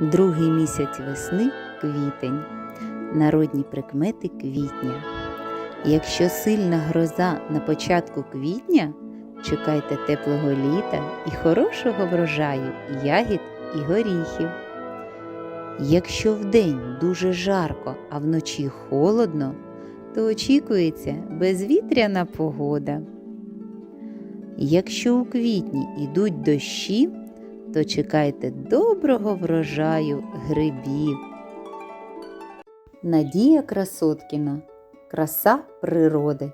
Другий місяць весни квітень. Народні прикмети квітня. Якщо сильна гроза на початку квітня, чекайте теплого літа і хорошого врожаю ягід і горіхів. Якщо вдень дуже жарко, а вночі холодно, то очікується безвітряна погода. Якщо у квітні йдуть дощі, то чекайте доброго врожаю грибів. Надія Красоткіна. Краса природи.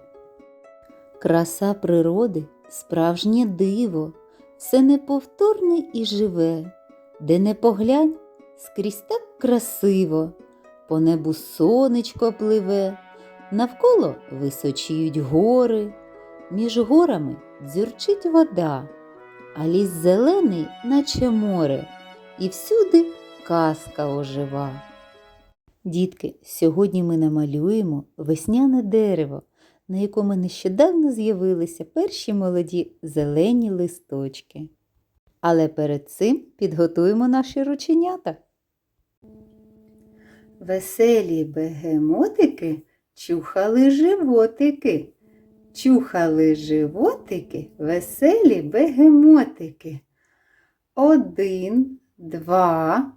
Краса природи справжнє диво, все неповторне і живе, де не поглянь, скрізь так красиво, по небу сонечко пливе, навколо височіють гори, між горами дзюрчить вода, а ліс зелений, наче море, і всюди казка ожива. Дітки, сьогодні ми намалюємо весняне дерево, на якому нещодавно з'явилися перші молоді зелені листочки. Але перед цим підготуємо наші рученята. Веселі бегемотики чухали животики. Чухали животики, веселі бегемотики. Один, два,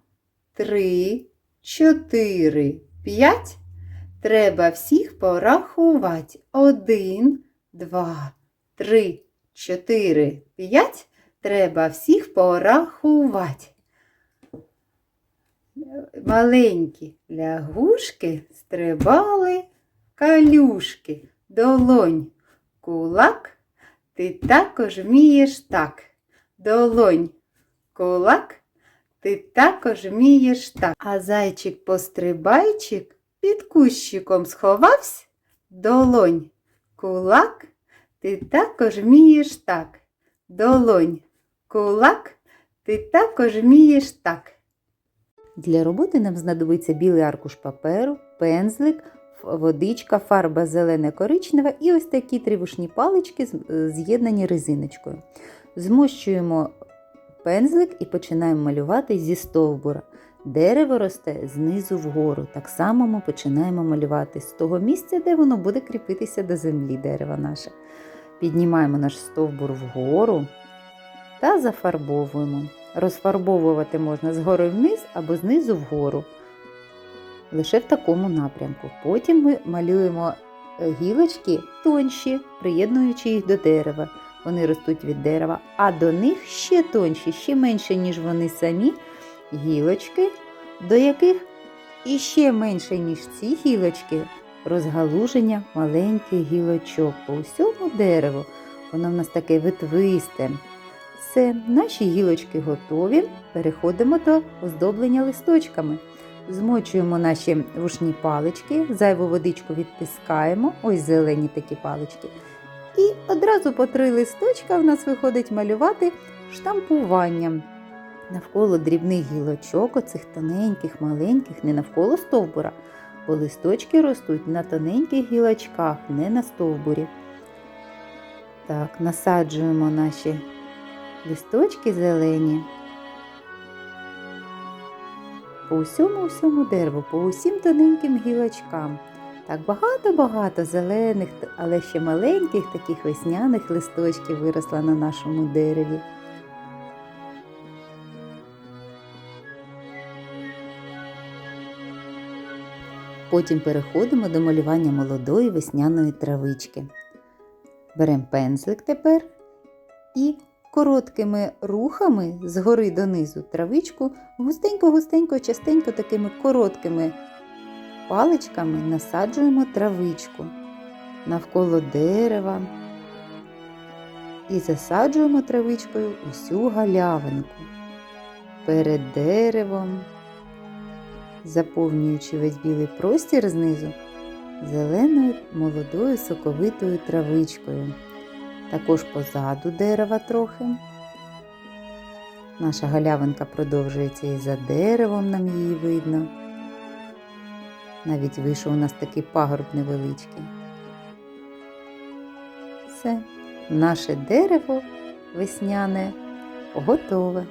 три, чотири, п'ять. Треба всіх порахувати. Один, два, три, чотири, п'ять. Треба всіх порахувати. Маленькі лягушки стрибали калюшки, долонь, кулак, ти також вмієш так. Долонь, кулак, ти також вмієш так. А зайчик-пострибайчик під кущиком сховався. Долонь, кулак, ти також вмієш так. Долонь, кулак, ти також вмієш так. Для роботи нам знадобиться білий аркуш паперу, пензлик, водичка, фарба зелена коричнева і ось такі тривушні палички е, з'єднані резиночкою. Змощуємо пензлик і починаємо малювати зі стовбура. Дерево росте знизу вгору. Так само ми починаємо малювати з того місця, де воно буде кріпитися до землі дерева наше. Піднімаємо наш стовбур вгору та зафарбовуємо. Розфарбовувати можна згори вниз або знизу вгору. Лише в такому напрямку. Потім ми малюємо е, гілочки тонші, приєднуючи їх до дерева. Вони ростуть від дерева, а до них ще тонші, ще менше, ніж вони самі гілочки, до яких іще менше, ніж ці гілочки, розгалуження маленьких гілочок по усьому дереву. Воно в нас таке витвисте. Все, наші гілочки готові. Переходимо до оздоблення листочками. Змочуємо наші рушні палички, зайву водичку відтискаємо, ось зелені такі палички. І одразу по три листочка в нас виходить малювати штампуванням. Навколо дрібних гілочок, оцих тоненьких, маленьких, не навколо стовбура, бо листочки ростуть на тоненьких гілочках, не на стовбурі. Так, насаджуємо наші листочки зелені. По усьому всьому дереву, по усім тоненьким гілочкам. Так багато-багато зелених, але ще маленьких таких весняних листочків виросло на нашому дереві. Потім переходимо до малювання молодої весняної травички. Беремо пензлик тепер і короткими рухами згори донизу травичку густенько-густенько, частенько такими короткими паличками насаджуємо травичку навколо дерева і засаджуємо травичкою усю галявинку перед деревом, заповнюючи весь білий простір знизу зеленою молодою соковитою травичкою. Також позаду дерева трохи. Наша галявинка продовжується і за деревом нам її видно. Навіть вийшов у нас такий пагорб невеличкий. Все, наше дерево весняне готове.